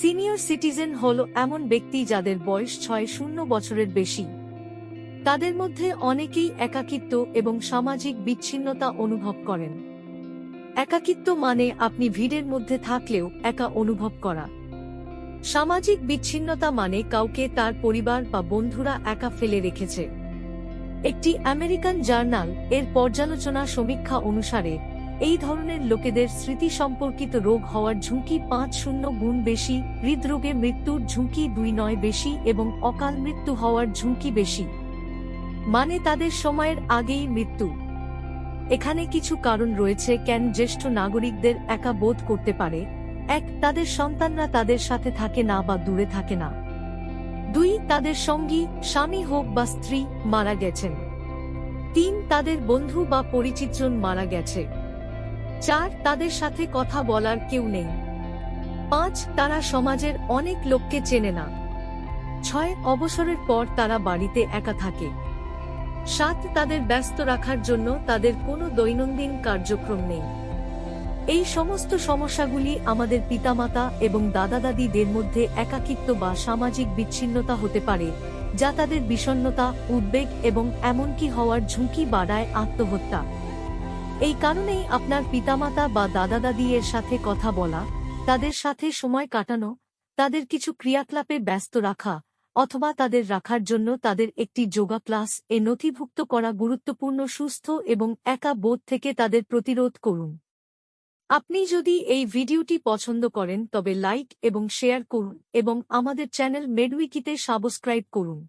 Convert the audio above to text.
Senior citizen হল এমন ব্যক্তি যাদের বয়স ছয় শূন্য বছরের বেশি। তাদের মধ্যে অনেকেই একাকিত্ব এবং সামাজিক বিচ্ছিন্নতা অনুভব করেন। একাকিত্ব মানে আপনি ভিড়ের মধ্যে থাকলেও একা অনুভব করা। সামাজিক বিচ্ছিন্নতা মানে কাউকে তার পরিবার বা বন্ধুরা একা ফেলে রেখেছে। একটি আমেরিকান জার্নাল এর পর্যালোচনা সমীক্ষা অনুসারে এই ধরনের লোকেদের স্মৃতি সম্পর্কিত রোগ হওয়ার ঝুঁকি পাঁচ শূন্য গুণ বেশি, হৃদরোগে মৃত্যুর ঝুঁকি দুই নয় বেশি এবং অকাল মৃত্যু হওয়ার ঝুঁকি বেশি। মানে তাদের সময়ের আগেই মৃত্যু। এখানে কিছু কারণ রয়েছে কেন জ্যেষ্ঠ নাগরিকদের একা বোধ করতে পারে। এক, তাদের সন্তানরা তাদের সাথে থাকে না বা দূরে থাকে না। দুই, তাদের সঙ্গী, স্বামী হোক বা স্ত্রী, মারা গেছেন। তিন, তাদের বন্ধু বা পরিচিতজন মারা গেছে। চার, তাদের সাথে কথা বলার কেউ নেই। পাঁচ, তারা সমাজের অনেক লোককে চেনে না। ছয়, অবসরের পর তারা বাড়িতে একা থাকে। সাত, তাদের ব্যস্ত রাখার জন্য তাদের কোনো দৈনন্দিন কার্যক্রম নেই। এই সমস্ত সমস্যাগুলি আমাদের পিতামাতা এবং দাদা দাদিদের মধ্যে একাকিত্ব বা সামাজিক বিচ্ছিন্নতা হতে পারে, যা তাদের বিষণ্ণতা, উদ্বেগ এবং এমনকি হওয়ার ঝুঁকি বাড়ায় আত্মহত্যা। এই কারণেই আপনার পিতামাতা বা দাদা দাদি এর সাথে কথা বলা, তাদের সাথে সময় কাটানো, তাদের কিছু ক্রিয়াকলাপে ব্যস্ত রাখা, অথবা তাদের রাখার জন্য তাদের একটি যোগা ক্লাস এ নথিভুক্ত করা গুরুত্বপূর্ণ, সুস্থ এবং একা বোধ থেকে তাদের প্রতিরোধ করুন। আপনি যদি এই ভিডিওটি পছন্দ করেন, তবে লাইক এবং শেয়ার করুন এবং আমাদের চ্যানেল মেডউইকিতে সাবস্ক্রাইব করুন।